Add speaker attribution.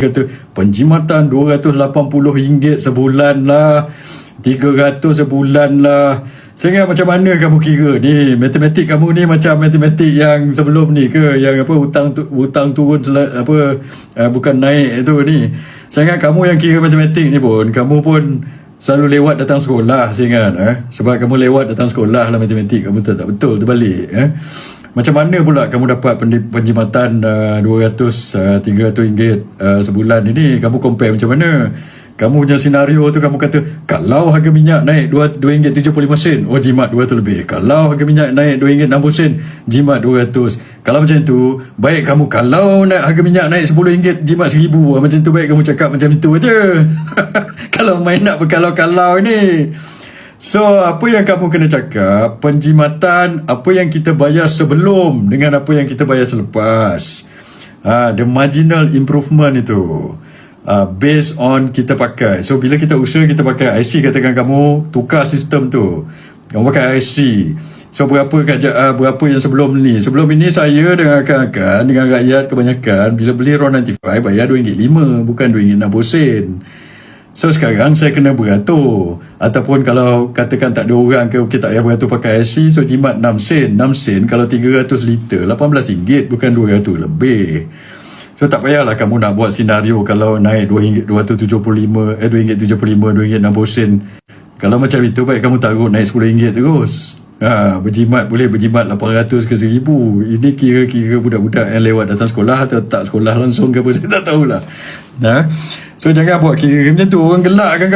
Speaker 1: kata penjimatan RM280 sebulan lah 300 sebulan lah. Sehingga macam mana kamu kira? Ni matematik kamu ni macam matematik yang sebelum ni ke? Yang apa hutang tu, hutang turun sel- apa uh, bukan naik itu ni. Sehingga kamu yang kira matematik ni pun kamu pun selalu lewat datang sekolah sehingga eh. Sebab kamu lewat datang sekolah lah matematik kamu tak, tak betul terbalik eh macam mana pula kamu dapat penjimatan uh, 200 uh, 300 ringgit uh, sebulan? Ini kamu compare macam mana? Kamu punya senario tu kamu kata kalau harga minyak naik 2 RM2.75 sen. Oh jimat 200 lebih. Kalau harga minyak naik RM2.60 sen jimat 200 kalau macam tu baik kamu. Kalau naik harga minyak naik RM10 jimat 1000 Ah, macam tu baik kamu cakap macam itu aja kalau main nak berkalau-kalau ni So, apa yang kamu kena cakap, penjimatan apa yang kita bayar sebelum dengan apa yang kita bayar selepas. Ah, the marginal improvement itu. Ah, based on kita pakai. So, bila kita usaha kita pakai IC, katakan kamu tukar sistem tu. Kamu pakai IC. So, berapa kerja, ah, berapa yang sebelum ni? Sebelum ini saya dengan rakan-rakan, dengan rakyat kebanyakan, bila beli RON 95, bayar RM2.5, bukan RM2.60 sen. So sekarang saya kena beratur. Ataupun kalau katakan tak ada orang ke Kita tak payah beratur pakai IC So jimat 6 sen. 6 sen kalau 300 liter. RM18 bukan 200 lebih. So tak payahlah kamu nak buat senario Kalau naik RM2.275 Eh RM2.75 RM2.60 sen. Kalau macam itu baik kamu taruh naik RM10 terus. Ha, berjimat boleh berjimat 800 ke 1000 Ini kira-kira budak-budak yang lewat datang sekolah Atau tak sekolah langsung ke apa Saya tak tahulah. Ha? So jangan buat kira macam tu. Orang gelak kan